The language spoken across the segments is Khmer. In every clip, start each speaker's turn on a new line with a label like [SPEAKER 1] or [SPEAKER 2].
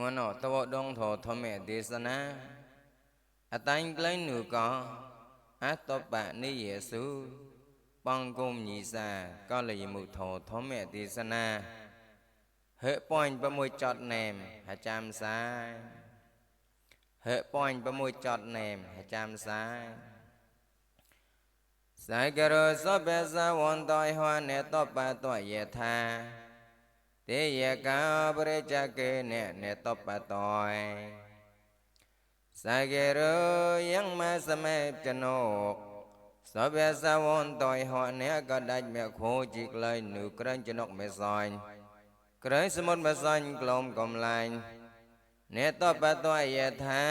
[SPEAKER 1] ងួនអតវដងធធមេទេសនាអតៃក្លែងនុកោអតបនិយេសុបងគុំញីសាក៏លយមុធធមេទេសនាហេប៉ាញ់6ចតណែមអាចាំសាយហេប៉ាញ់6ចតណែមអាចាំសាយសៃករសបេសវន្តយហនេតបតយេថា ទេយកាបរិចកេនេនេតបតយសៃករយ៉ាងមសមេចណោសបេសវន្តយហនេក៏ដាច់មេខូជីក្លែងនូក្រាញ់ចណុកមេសាញ់ក្រែងសមុទ្រមេសាញ់ក្លំកំឡាញ់នេតបតយេថា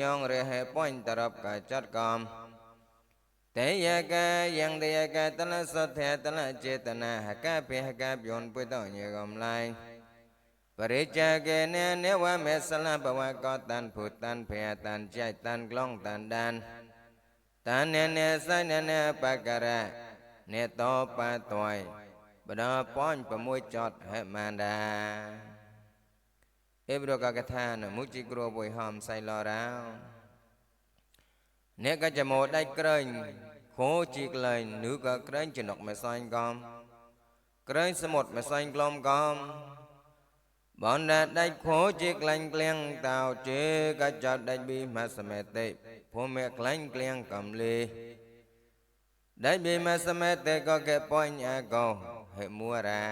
[SPEAKER 1] ញងរហេបាញ់តរបកចាត់កំ တေယကယံတေယကတလသောထေတလចេតនាហកភិហកប្យុនពុទ្ធញកំឡៃបរិច្ចាកេនេនវមេសលបវកតានភូតានភយតានចៃតានក្លងតានដានតាននេនេសៃនេនេបករៈនេតោបតយបដប៉ញ6ចតហេមន្តាអេប្រកកថានមុជិគ្រោបុយហំសៃឡរោ អ្នកក៏ចមោដាច់ក្រែងខូជីក្លែងぬក៏ក្រែងចំណុកមិនសាញ់កំក្រែងសមុទ្រមិនសាញ់ក្លំកំបងដាដាច់ខូជីក្លែងក្លៀងតោជេក៏ចោតដាច់ប៊ីមកសមេតិភូមិក្លែងក្លៀងកំលីដាច់ប៊ីមកសមេតិក៏កែប៉ញអកោហេមួរា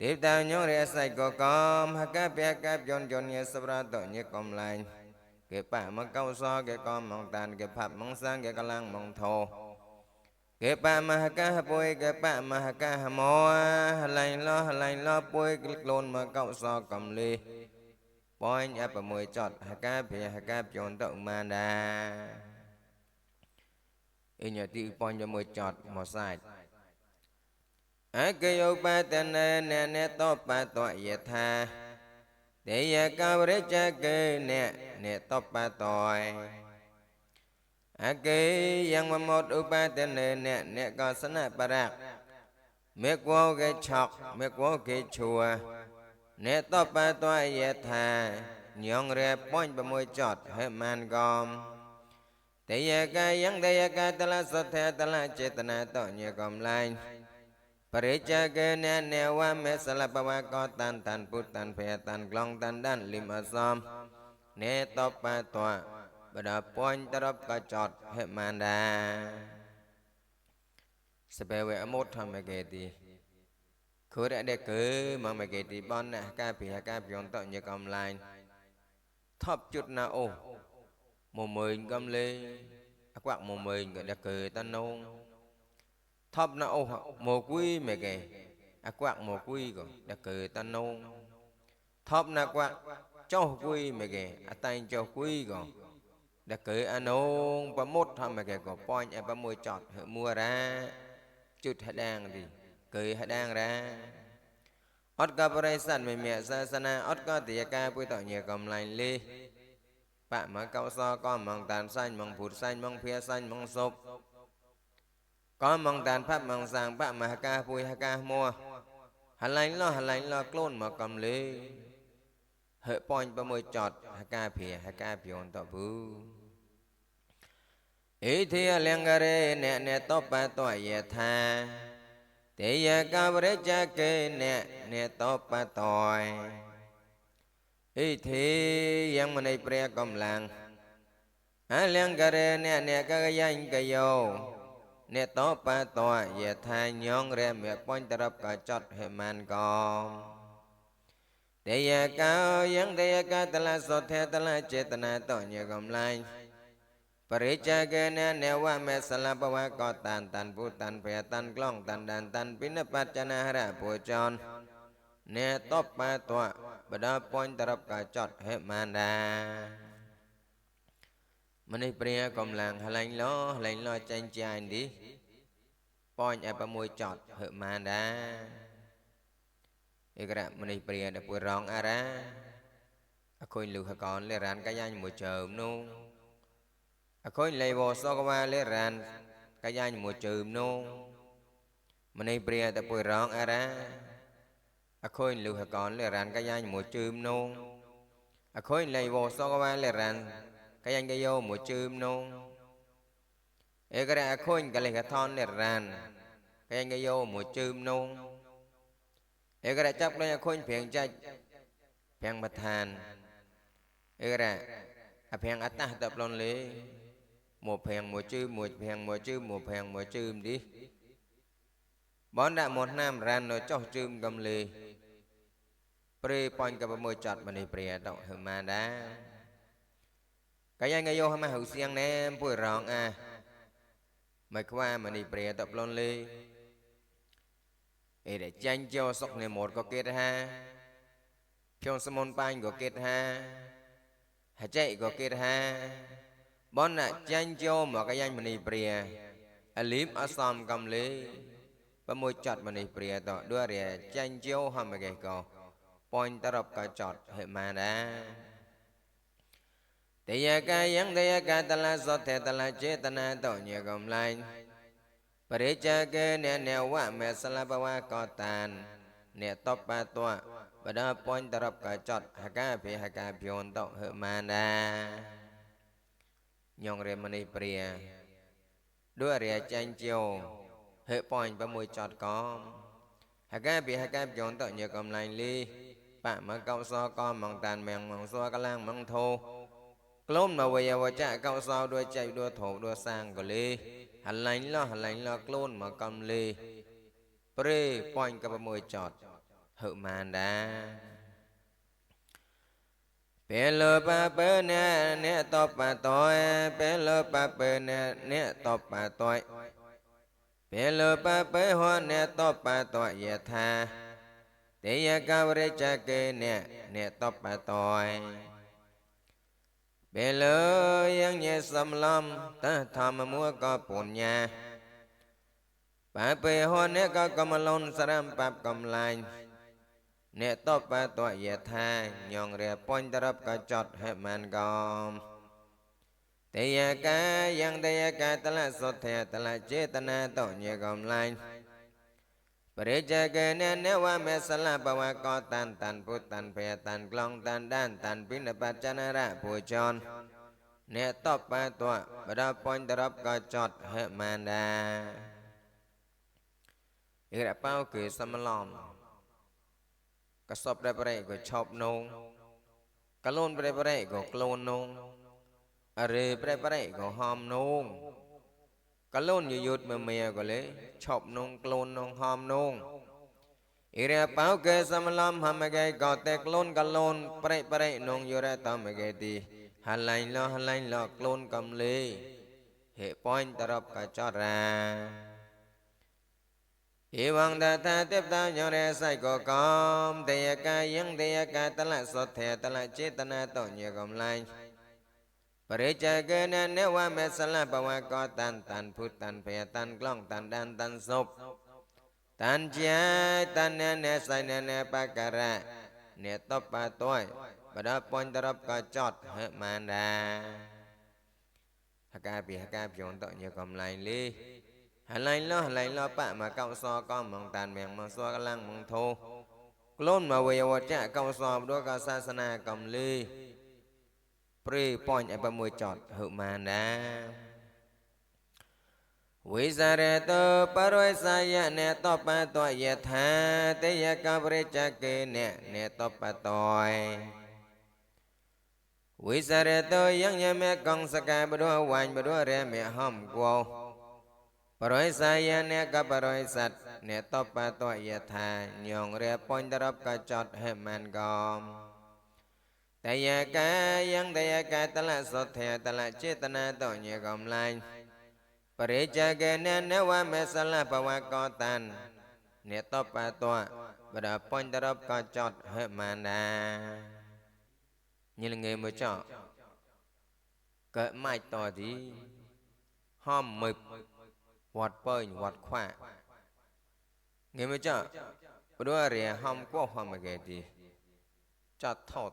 [SPEAKER 1] ទេវតាញងរិស័យក៏កំហកពកពយនយនយសប្រតញកំឡាញ់ គេប៉មកកោសគេកំមកតានគេផាប់មកសាងគេកលាំងមកធោគេប៉មហកះពុយគេប៉មហកះមោហឡៃឡោហឡៃឡោពុយខ្លួនមកកោសកំលីប៉ញអបមួយចតហកះភេហកះជូនទៅម៉ានដាអញ្ញទីប៉ញមួយចតមកសាច់អកយោបតនេនេតបតយថា ទេយកវរិចកេអ្នកអ្នកតបតយអកេយ៉ាងមមតឧបតនេអ្នកអ្នកកសនបរៈមេកវកេឆកមេកវកេឈួអ្នកតបតយយថាញងរែប៉ញ6ចតហេមានកំទេយកយ៉ាងទេយកតលសទ្ធតលចេតនាតញកំឡាញ់ បរិច្ចាកេណនេវមេសលបវកតានតានពុតានភេតានក្លងតានដានលិមអសំនេតបតវបដពួញតរបកចតហេមន្តាសបេវេអមុតធម្មកេទីខូរដេកើមមកេទីបនណាកាភិហកាភយន្តញកំឡាញថប់ជុតណាអូមួយមើញកំលេអក្វាក់មួយមើញក៏ដេកើតនង thấp na ô mồ quy mẹ kề à quạt mồ quy còn đã cười ta nôn thấp na quạt cho quy mẹ kề à tay cho quy còn đã cười anh à nôn và một thầm mẹ kề còn point em à, ba môi chọt hở mua ra. Chút hạt đang thì cười hạt đang ra. Ớt ca bray sẵn mẹ mẹ sa sa na ớt ca tìa ca bùi tỏ nhẹ cầm lành lê. Bạn mà cao so con mong tàn xanh mong phụt xanh mong phía xanh mong sụp ក៏មកតានផាប់មកសាងបមហកាពុយហកាមួហឡៃឡោហឡៃឡោក្លូនមកកំលេហេប៉ាញ់ប្រមួយចតហកាភីហកាភីអន្តភូអេធិលង្ករេអ្នកអ្នកតបតយថាទេយកវរិច្ចាកេអ្នកអ្នកតបតយអេធិយ៉ាងមនីព្រះកំឡាំងអលង្ករេអ្នកអ្នកកយញ្ញកយោអ្នកតបតយថាញងរែមេបញ្ចរបកចតហេមានកំទេយកោយ៉ាងទេយកតលសទ្ធតលចេតនាតញកំឡាញ់បរិច្ចាកេណនេវមេសលបវកតានតានពុតានភេតានក្លងតានដានតានពិនបច្ចនារៈពុចនអ្នកតបតបដបញ្ចរបកចតហេមានដា មនេះព្រាកំឡាំងហលែងលោហលែងលោចាញ់ចាញ់នេះប៉ញឲ្យ6ចតហឺម៉ានដាអេក្រមនេះព្រាដល់ពួយរងអារាអខុញលុហកនលេរានកាយ៉ាញ់មួយជើមនោះអខុញលេវសកវាលេរានកាយ៉ាញ់មួយជើមនោះមនេះព្រាដល់ពួយរងអារាអខូនលុហកនលេរានកាយ៉ាញ់មួយជឺមនងអខូនលៃវសកវ៉ាលេរាន កាយ៉ាញ់កាយោមួយជឺមនងអេករៈអខូនកលេកថនលេរានកាយ៉ាញ់កាយោមួយជឺមនងអេករៈចាប់លេអខូនព្រៀងចាច់ព្រៀងបឋានអេករៈអព្រៀងអតះតប្លនលេមួយព្រៀងមួយជឺមមួយព្រៀងមួយជឺមមួយព្រៀងមួយជឺមឌីបនដាក់មកណាមរាននៅចោះជឺមកំលេព្រេបាញ់កបមួយចាត់មនីព្រាតហឺម៉ាដាកាយងយោហមហៅសៀងណែពួយរងអាមកខ្វាមនីព្រាតប្លន់លេអេដែ លចាញ់ចោសុកនេមតក៏គេថាភ្យងសមុនបាញ់ក៏គេថាហចៃក៏គេថាបនណាចាញ់ចោមកកាយមនីព្រាអលីមអសំកំលេប្រមួយចាត់មនីព្រាតដូចរាចាញ់ចោហមកគេក៏ប៉ុញតរບកច តហេម៉ាណាតយកាយ៉ាងតយកាតលាសតេតលាចេតនាតញកំឡាញ់បរិច្ចាកេអ្នកអ្នកវៈមេសលបវកតានអ្នកតបតវបដប៉ុញតរបកចតហកាភិហកាភយន្តហេម៉ាណាញងរេមនីព្រាដូចរាចាញ់ជោហេប៉ុញ6ចតកំហកាភិហកាភយន្តញកំឡាញ់លីបមកោសកមងតានមៀងមងសួកលាំងមងធោ ក្លុំនៅវយវចៈកោសោដួចៃដួធំដួសាងកលេហលាញ់លហលាញ់លក្លូនមកកំលេព្រេប៉ាញ់កបមួយចតហឺម៉ានដាពេលលបបណែអ្នកតបបតយពេលលបបណែអ្នកតបបតយពេលលបបហនអ្នកតបបតយយថាទេយកវរិចកេអ្នកអ្នកតបបតយ ពេលលើយ៉ាងញេសំឡំតធម្មមួក៏ពុញ្ញាបាពេហនអ្នកក៏កំលនសរំបាប់កំឡាញ់អ្នកតបតយថាញងរះប៉ុញតរບក៏ចត់ហេមានកំទេយកាយ៉ាងទេយកាតលសុទ្ធេតលចេតនាតញេកំឡាញ់ បរិជ្ជកេណនវមេសលបវកតានតានពុតានភេតានក្លងតានដានតានពិនបច្ចនរៈពូចនអ្នកតបបាតវបដបញ្ញតរບក៏ចត់ហេមានដាអិរបោគឺសមឡំកសបប្រប្រែក៏ឈប់នងកលូនប្រប្រែក៏ក្លូននងអរេប្រប្រែក៏ហំនង កលូនយុទ្ធមមេក៏លេឈប់នងក្លូននងហមនងអ៊ីរ៉ាបោកេសមឡំហមកេក៏តែក្លូនកលូនប្រៃប្រៃនងយរ៉ាតមកេទីហឡៃឡហឡៃឡក្លូនកំលេហេប៉នតរបកចរាဧဝံတသတေပ္ပညောရေစိုက်ကိုကောတယကယံတယကတလသောထေတလចេ ริจเกนเนวะเมสลาปวะกอตันตันพุตันเพยตันกล้องตันดันตันศพตันเจียตันเนเนใสเนเนปะกะระเนตบปะต้อยบดปอนตรบกอจอดเฮมานดาหากาปีหากาปีอนตอยกอมไลลีหลายล้อหลายล้อปะมาเก้าซอก็มองตันแมงมองซอกลังมองโทกล้นมาวยวจะเก้าซอด้วยกาศาสนากำมลี 3.16ចតហុមាណាវិសារតោបរិសាយនេតបតយថាតេយកបរិចកេនេនេតបតយវិសារតោយ៉ាងញមេកងសកាបដោវាញបដោរមេហំគោបរិសាយនេកបរិស័តនេតបតយថាញងរេបញ្ញរបកចតហេមានកោ តយកាយ៉ាងតយកាតលសុទ្ធេតលចេតនាតញេកំឡាញ់បរិច្ចាកេណនវមេសលបវកតាននេតបតវបដបញ្ចរបកចតហេមាណាញិលងេមួយចោកើម៉ាច់តទីហំមឹបវត្តបើញវត្តខ្វាងេមួយចោព្រោះរាហំកោហំកេទីចាត់ថត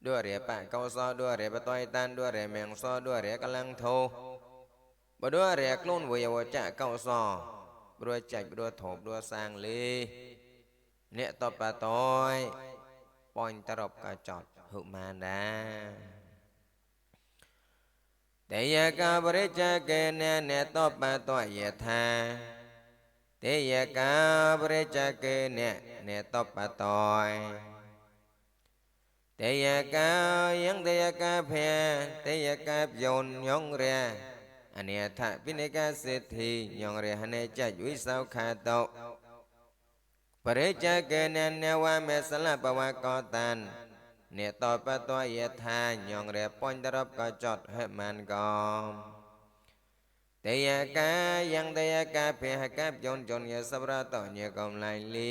[SPEAKER 1] បកាចតហឺម៉ានដាមនេះរៀក្លាញ់ក្លាញ់ម្នេះបើហ៊ុសោតក្លាញ់ក្លាញ់តោហឡៃឡោហំហំហឡៃឡោពោះពោះហឡៃឡោហឡៃឡោកអវេតិកំលេប៉ុញតរប់អាកចតហឹមានដែរ tiếp theo nhỏ rẻ sách của con hạ ca phì hạ ca bion tạo nhiều cầm lại ly đua rẻ bạ câu so đua rẻ bà toai tan đua rẻ mèng so đua rẻ ca lăng thô bà đua rẻ clôn vừa vào chạ câu so đua chạch đua thộp đua sang ly nẹ tập bà tôi point ta rộp cả chọt hữu màn đa để ya ca bà rê cha kê nè nẹ tập bà tôi ya tha để ya ca bà rê cha kê nè nẹ tập bà tôi để ya ca yang để ya ca phè để ya ca dồn nhông ra anh em thà bên đây ca sẽ thì nhông ra anh em chạy đuổi sao khá tộc បរិច្ចាកេននវមេសលបវកតាននេតបតយថាញងរបញ្ញរបកចតហេមានកោតយកាយ៉ាងតយកាភិហកយនយនយសវរតញកំឡៃលី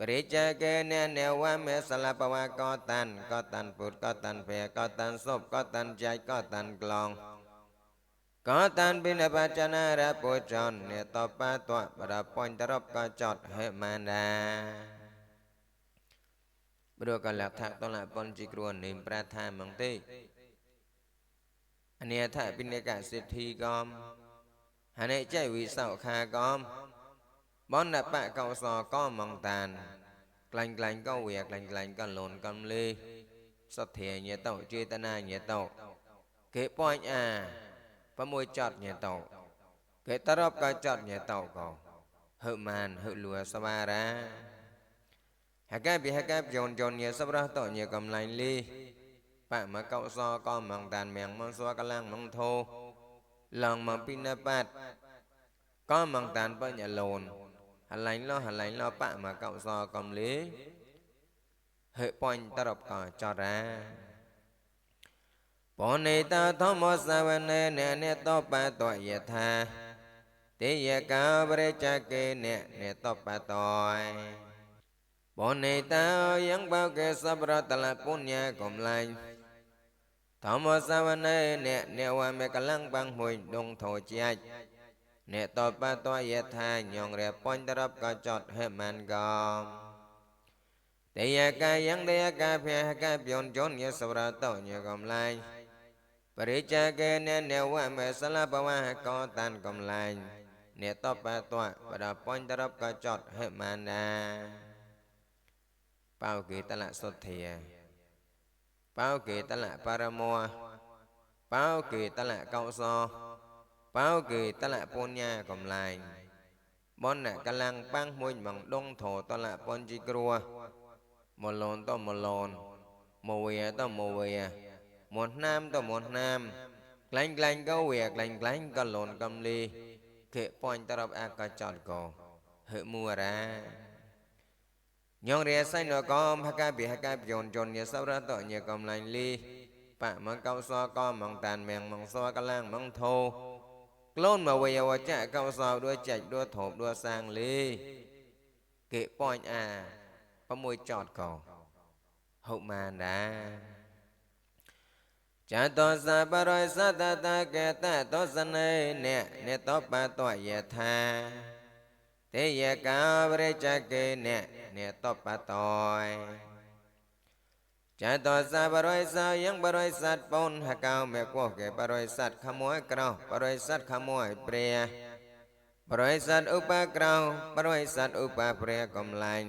[SPEAKER 1] បរិច្ចាកេននវមេសលបវកតានកតានពុទ្ធកតានភេកតានសពកតានចៃកតានក្លងក៏តានពីនបចនារពុចននេតបតវបរបញ្ញរបកចតហេមានដាព្រោះកលថាតលបញ្ជីគ្រួនិមប្រាថាមងទេអនិយថាពិនិកសិទ្ធិកំហនេចៃវិសោខាកំ បណ្ណបកោសកំមងតានក្លាញ់ក្លាញ់ក៏វាក្លាញ់ក្លាញ់ក៏លូនកំលេសទ្ធាញាតោចេតនាញាតោគេបាញ់អា6ចត់ញាតោគេតរອບក៏ចត់ញាតោក៏ហឹមានហឹលួសវារាហកែបិហកែបយនយនញាសបរះតញាកំឡៃលីបមកោសក៏មងតានមៀងមងសួកលាំងមងធោឡងមកពីណបាត់ក៏មងតានបញ្ញាលូន ហឡៃឡោហឡៃឡោបមកោសកំលីហេបាញ់តរອບក៏ចត់រាပောနေ เนตตปะตัวยะทายองเรียปอนตรับก็จดให้มันกอมแตียากายังเตียกาเพียกาเปียนจนยะสวรตอยะกอมไลปริจาเกเนเนวะเมสลาปวะกอตันกำไลเนตตปะตัวปะดาปอนตรับก็จดให้มันนาเป้ากตละสุทเทียเป้ากตละปารมัวเป้ากตละเกาซอ បោកេតលពុញ្ញាកំឡាញ់បនកលាំងបាំងមួយបងដងធោតលបញ្ជីគ្រួមលនតមលនមកវាតមកវា một nam to một nam lanh lanh có việc lanh lanh có lộn cầm ly kệ point tarap a ka chọn ko hệ mua ra nhong ria sai nó có haka bị haka bion jon ya sau ra to nhà cầm lanh ly pa mang cao so có mang tàn mèng mang so ka lang mang thô lôn mà về vào chạy cao so đua chạy đua thộp đua sang ly kệ point a có môi chọt cầu hậu màn đã ចតោសបរិសតតកេតតោសនេនេនេតបតោយថាទេយកាបរិចកេនេនេតបតោ ចតោសបរិសយ៉ាងបរិសតបុនហកោមេកោកេបរិសតខមួយក្រោបរិសតខមួយព្រះបរិសតឧបក្រោបរិសតឧបព្រះកំឡាញ់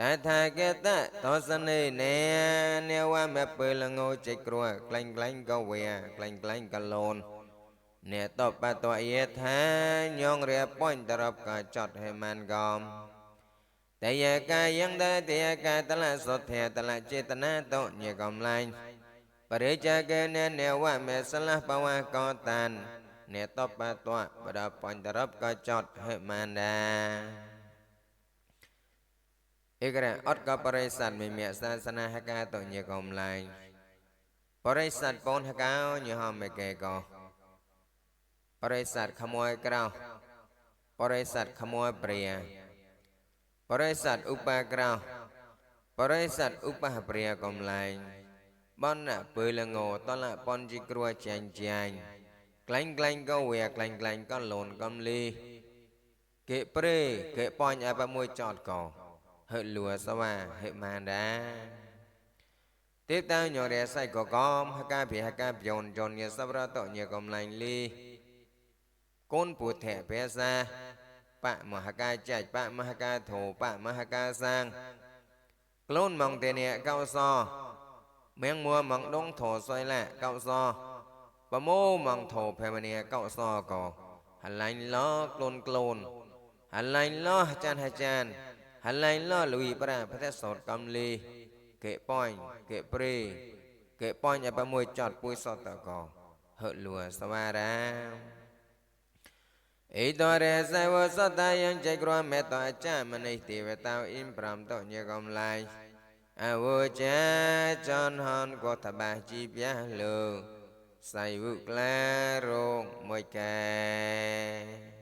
[SPEAKER 1] តថាគតតោសនេនេនេវមពើលងោចេគ្រួក្លែងក្លែងក៏វាក្លែងក្លែងក៏លូននេតបតយេថាញងរៀបាញ់តរບក៏ចត់ហេមានកំ តយកាយ៉ាងតតយកាតលសុទ្ធតលចេតនាតញកំឡាញ់បរិច្ចាកេនេនេវមេសលះបវកោតាននេតបតវបដបញ្ញតរបក៏ចត់ហេមានដាឯករៈអត់ក៏បរិស័ទមិមៈសាសនាហកាតញកំឡាញបរិស័ទបូនហកោញហមកេកោបរិស័ទខមួយក្រោបរិស័ទខមួយព្រា បរិស័ទឧបក្រោបរិស័ទឧបហព្រាកំឡែងបនៈពើលងោតលៈបនជីគ្រួចាញ់ចាញ់ក្លែងក្លែងក៏វាក្លែងក្លែងក៏លូនកំលីគេព្រេគេប៉ាញ់អបមួយចតកោហឺលួសវាហេម៉ានដាទេតាញរេសៃកកំហកាភិហកាប្យនចនញសវរតញកំឡែងលីកូនពុទ្ធៈភាសា ปะมหากาจัดปะมหากาโถปะมหากาสร้างกลุ่นมองเตเนีเก้าซอเมียงมัวมองดงโถซอยละเก้าซอปะโมมองโถเพมเนียเก้าซอก่อฮันไหลล้อกลุ่นกลุ่นฮันไหลล้อจานหาจานฮันไหลล้อลุยประพระเทศสดกำลีเกะปอยเกะปรีเกะปอยอย่าประมวยจอดปุยสดตะก่อเหอะลัวสวารา ឥតរិសាវសតយំចៃក្រមេតអចមនិទេវតោអ៊ីមប្រំតញកំឡៃអវចាចនហនកតបាជីវះលោកសៃវុក្លារោមួយកែ